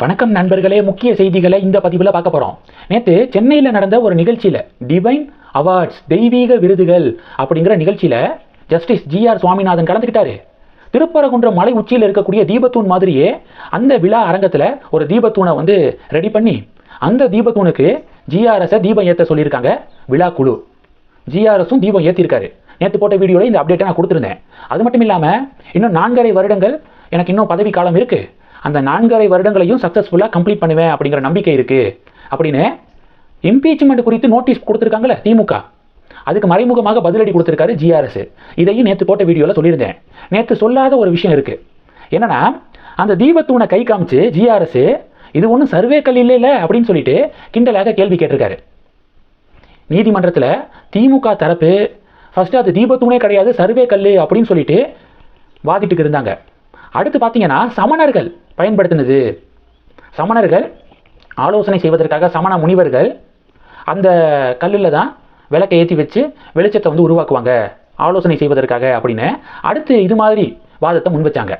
வணக்கம் நண்பர்களே முக்கிய செய்திகளை இந்த பதிவில் பார்க்க போகிறோம் நேற்று சென்னையில் நடந்த ஒரு நிகழ்ச்சியில் டிவைன் அவார்ட்ஸ் தெய்வீக விருதுகள் அப்படிங்கிற நிகழ்ச்சியில் ஜஸ்டிஸ் ஜிஆர் சுவாமிநாதன் கலந்துக்கிட்டாரு. திருப்பரங்குன்றம் மலை உச்சியில் இருக்கக்கூடிய தீபத்தூண் மாதிரியே அந்த விழா அரங்கத்தில் ஒரு தீபத்தூணை வந்து ரெடி பண்ணி அந்த தீபத்தூணுக்கு ஜிஆர்எஸை தீபம் ஏற்ற சொல்லியிருக்காங்க விழா குழு. ஜிஆர்எஸும் தீபம் ஏற்றிருக்காரு நேற்று போட்ட வீடியோவில் இந்த அப்டேட்டை நான் கொடுத்துருந்தேன். அது மட்டும் இல்லாமல் இன்னும் நான்கரை வருடங்கள் எனக்கு இன்னும் பதவி காலம் இருக்குது அந்த நான்கரை வருடங்களையும் சக்ஸஸ்ஃபுல்லாக கம்ப்ளீட் பண்ணுவேன் அப்படிங்கிற நம்பிக்கை இருக்குது அப்படின்னு இம்பீச்மெண்ட் குறித்து நோட்டீஸ் கொடுத்துருக்காங்களே திமுக. அதுக்கு மறைமுகமாக பதிலடி கொடுத்துருக்காரு ஜிஆர்எஸ் இதையும் நேற்று போட்ட வீடியோவில் சொல்லியிருந்தேன். நேற்று சொல்லாத ஒரு விஷயம் இருக்குது என்னென்னா அந்த தீபத்தூனை கை காமிச்சு ஜிஆர்எஸ் இது ஒன்றும் சர்வே கல் இல்லை அப்படின்னு சொல்லிட்டு கிண்டலாக கேள்வி கேட்டிருக்காரு. நீதிமன்றத்தில் திமுக தரப்பு ஃபஸ்ட்டு அது தீபத்தூணே கிடையாது சர்வே கல் அப்படின்னு சொல்லிட்டு வாதிட்டுக்கு இருந்தாங்க. அடுத்து பார்த்தீங்கன்னா சமணர்கள். பயன்படுத்தினது. சமணர்கள் ஆலோசனை செய்வதற்காக சமண முனிவர்கள் அந்த கல்லில் தான் விளக்கை ஏற்றி வச்சு வெளிச்சத்தை வந்து உருவாக்குவாங்க. ஆலோசனை செய்வதற்காக அப்படின்னு. அடுத்து இது மாதிரி வாதத்தை முன் வச்சாங்க.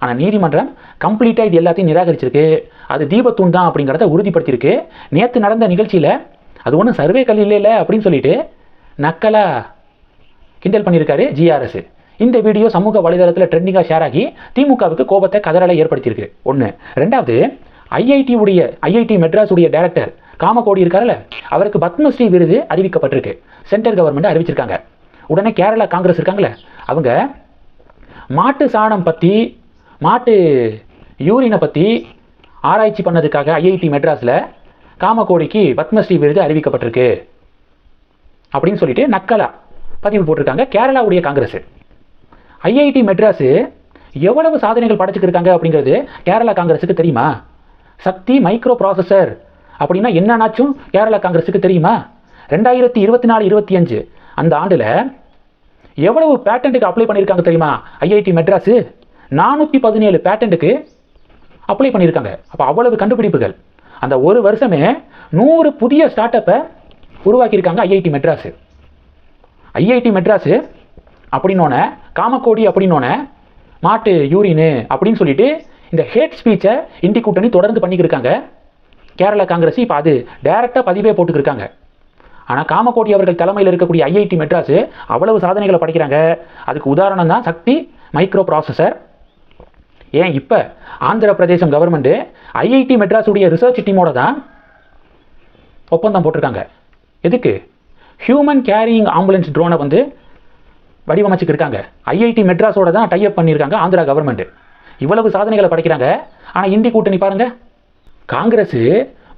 ஆனால் நீதிமன்றம் கம்ப்ளீட்டாக இது எல்லாத்தையும் நிராகரிச்சிருக்கு. அது தீபத்தூண் தான் அப்படிங்கிறத உறுதிப்படுத்தியிருக்கு. நேற்று நடந்த நிகழ்ச்சியில் அது ஒன்றும் சர்வே கல் இல்லை அப்படின்னு சொல்லிட்டு நக்கலாக கிண்டல் பண்ணியிருக்காரு ஜிஆர்எஸ் இந்த வீடியோ சமூக வலைதளத்தில் ட்ரெண்டிங்காக ஷேர் ஆகி திமுகவுக்கு கோபத்தை கதறலை ஏற்படுத்தியிருக்கு. ஒன்று ரெண்டாவது ஐஐடி உடைய ஐஐடி மெட்ராஸ் உடைய டைரக்டர் காமகோடி இருக்கார்ல அவருக்கு பத்மஸ்ரீ விருது அறிவிக்கப்பட்டிருக்கு. சென்ட்ரல் கவர்மெண்ட் அறிவிச்சிருக்காங்க. உடனே கேரளா காங்கிரஸ் இருக்காங்களே அவங்க மாட்டு சாணம் பற்றி மாட்டு யூரினை பற்றி ஆராய்ச்சி பண்ணதுக்காக ஐஐடி மெட்ராஸில் காமகோடிக்கு பத்மஸ்ரீ விருது அறிவிக்கப்பட்டிருக்கு. அப்படின்னு சொல்லிட்டு நக்கலா பதிவு போட்டிருக்காங்க கேரளாவுடைய காங்கிரஸ். ஐஐடி மெட்ராஸு எவ்வளவு சாதனைகள் படைச்சிருக்காங்க அப்படிங்கிறது கேரளா காங்கிரஸுக்கு தெரியுமா? சக்தி மைக்ரோ ப்ராசஸர் அப்படின்னா என்னன்னாச்சும் கேரளா காங்கிரஸுக்கு தெரியுமா? ரெண்டாயிரத்தி இருபத்தி நாலு இருபத்தி அஞ்சு அந்த ஆண்டில் எவ்வளவு பேட்டண்ட்டுக்கு அப்ளை பண்ணியிருக்காங்க தெரியுமா? ஐஐடி மெட்ராஸு நானூற்றி பதினேழு பேட்டண்ட்டுக்கு அப்ளை பண்ணியிருக்காங்க அப்போ அவ்வளவு கண்டுபிடிப்புகள். அந்த ஒரு வருஷமே நூறு புதிய ஸ்டார்ட் அப்பை உருவாக்கியிருக்காங்க ஐஐடி மெட்ராஸு. ஐஐடி மெட்ராஸு அப்படின்னோடனே காமக்கோடி அப்படின்னோடனே மாட்டு யூரினு அப்படின்னு சொல்லிட்டு இந்த ஹேட் ஸ்பீச்சை இந்தி கூட்டணி தொடர்ந்து பண்ணிக்கிருக்காங்க. கேரளா காங்கிரஸ் இப்போ அது டைரெக்டாக பதிவே போட்டுக்கிருக்காங்க. ஆனால் காமக்கோடி அவர்கள் தலைமையில் இருக்கக்கூடிய ஐஐடி மெட்ராஸு அவ்வளவு சாதனைகளை படைக்கிறாங்க. அதுக்கு உதாரணம் தான் சக்தி மைக்ரோ ப்ராசஸர் ஏன் இப்போ ஆந்திர பிரதேசம் கவர்மெண்ட்டு ஐஐடி மெட்ராஸுடைய ரிசர்ச் டீமோட தான் ஒப்பந்தம் போட்டிருக்காங்க. எதுக்கு? ஹியூமன் கேரியிங் ஆம்புலன்ஸ் ட்ரோனை வந்து வடிவமைச்சிருக்காங்க ஐஐடி மெட்ராஸோட தான் டைப் பண்ணியிருக்காங்க ஆந்திரா கவர்மெண்ட் இவ்வளவு சாதனைகளை படைக்கிறாங்க. ஆனால் இந்தி கூட்டணி பாருங்க. காங்கிரஸ்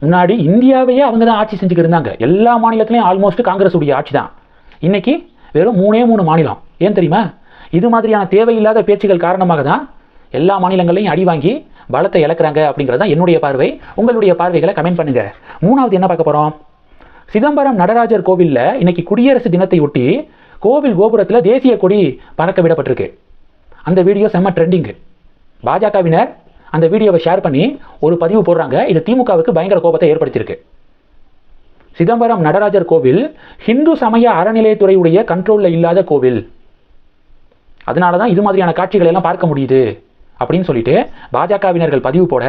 முன்னாடி இந்தியாவையே அவங்க தான் ஆட்சி செஞ்சுக்கிட்டு இருந்தாங்க. எல்லா மாநிலத்திலையும் ஆல்மோஸ்ட் காங்கிரஸ் உடைய ஆட்சி தான். இன்றைக்கி வெறும் மூணே மூணு மாநிலம். ஏன் தெரியுமா? இது மாதிரியான தேவையில்லாத பேச்சுகள் காரணமாக தான் எல்லா மாநிலங்களையும் அடி வாங்கி பலத்தை இழக்கிறாங்க அப்படிங்கிறது தான் என்னுடைய பார்வை. உங்களுடைய பார்வைகளை கமெண்ட் பண்ணுங்க. மூணாவது என்ன பார்க்க போகிறோம் சிதம்பரம் நடராஜர் கோவிலில் இன்னைக்கு குடியரசு தினத்தை ஒட்டி கோவில் கோபுரத்தில் தேசிய கொடி பறக்க விடப்பட்டிருக்கு. அந்த வீடியோ செம்ம ட்ரெண்டிங்கு பாஜகவினர் அந்த வீடியோவை ஷேர் பண்ணி ஒரு பதிவு போடுறாங்க. இது திமுகவுக்கு பயங்கர கோபத்தை ஏற்படுத்தியிருக்கு. சிதம்பரம் நடராஜர் கோவில் ஹிந்து சமய அறநிலையத்துறையுடைய கண்ட்ரோலில் இல்லாத கோவில். அதனால தான் இது மாதிரியான காட்சிகளை எல்லாம் பார்க்க முடியுது அப்படின்னு சொல்லிட்டு பாஜகவினர்கள் பதிவு போட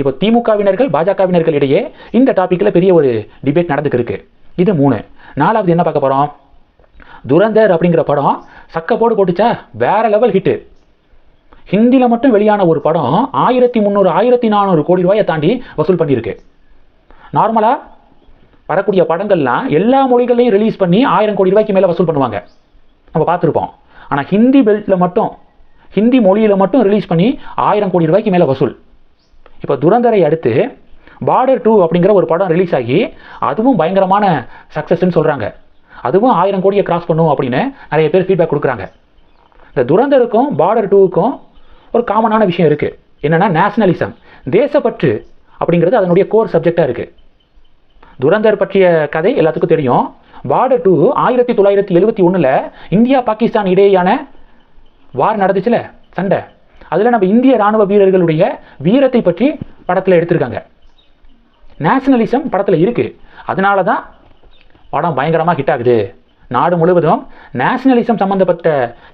இப்போ திமுகவினர்கள் பாஜகவினர்கள் இடையே இந்த டாப்பிக்கில் பெரிய ஒரு டிபேட் நடந்துக்கு இருக்கு இது மூணு. நாலாவது என்ன பார்க்க போகிறோம் துரந்தர் அப்படிங்கிற படம் சக்க போடு போட்டுச்சா? வேற லெவல் ஹிட்டு ஹிந்தியில் மட்டும் வெளியான ஒரு படம் ஆயிரத்தி முந்நூறு ஆயிரத்தி நானூறு கோடி ரூபாயை தாண்டி வசூல் பண்ணியிருக்கு. நார்மலாக வரக்கூடிய படங்கள்லாம் எல்லா மொழிகளையும் ரிலீஸ் பண்ணி ஆயிரம் கோடி ரூபாய்க்கு மேலே வசூல் பண்ணுவாங்க. நம்ம பார்த்துருப்போம். ஆனால் ஹிந்தி பெல்ட்டில் மட்டும் ஹிந்தி மொழியில் மட்டும் ரிலீஸ் பண்ணி ஆயிரம் கோடி ரூபாய்க்கு மேலே வசூல். இப்போ துரந்தரை அடுத்து பார்டர் டூ அப்படிங்கிற ஒரு படம் ரிலீஸ் ஆகி அதுவும் பயங்கரமான சக்ஸஸ்ன்னு சொல்கிறாங்க அதுவும் ஆயிரம் கோடியை கிராஸ் பண்ணும் அப்படின்னு நிறைய பேர் ஃபீட்பேக் கொடுக்குறாங்க. இந்த துரந்தருக்கும் பார்டர் டூவுக்கும் ஒரு காமனான விஷயம் இருக்குது என்னென்னா நேஷனலிசம் தேசப்பற்று அப்படிங்கிறது அதனுடைய கோர் சப்ஜெக்டாக இருக்குது துரந்தர் பற்றிய கதை எல்லாத்துக்கும் தெரியும். பார்டர் டூ ஆயிரத்தி தொள்ளாயிரத்தி எழுபத்தி ஒன்றில் இந்தியா பாகிஸ்தான் இடையேயான வார் நடந்துச்சுல சண்டை. அதில் நம்ம இந்திய ராணுவ வீரர்களுடைய வீரத்தை பற்றி படத்தில் எடுத்திருக்காங்க. நேஷனலிசம் படத்தில் இருக்குது அதனால தான் படம் பயங்கரமாக ஹிட் ஆகுது. நாடு முழுவதும் நேஷனலிசம் சம்மந்தப்பட்ட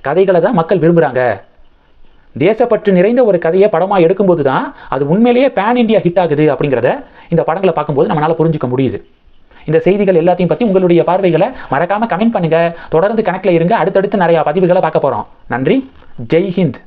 கதைகளை தான் மக்கள் விரும்புகிறாங்க தேசப்பற்று நிறைந்த ஒரு கதையை படமாக எடுக்கும்போது தான் அது உண்மையிலேயே பேன் இந்தியா ஹிட் ஆகுது அப்படிங்கிறத இந்த படங்களை பார்க்கும்போது நம்மளால் புரிஞ்சுக்க முடியுது. இந்த செய்திகள் எல்லாத்தையும் பற்றி உங்களுடைய பார்வைகளை மறக்காமல் கமெண்ட் பண்ணுங்கள் தொடர்ந்து கணக்கில் இருங்க. அடுத்தடுத்து நிறையா பதிவுகளை பார்க்க போகிறோம் நன்றி. ஜெய் ஹிந்த்.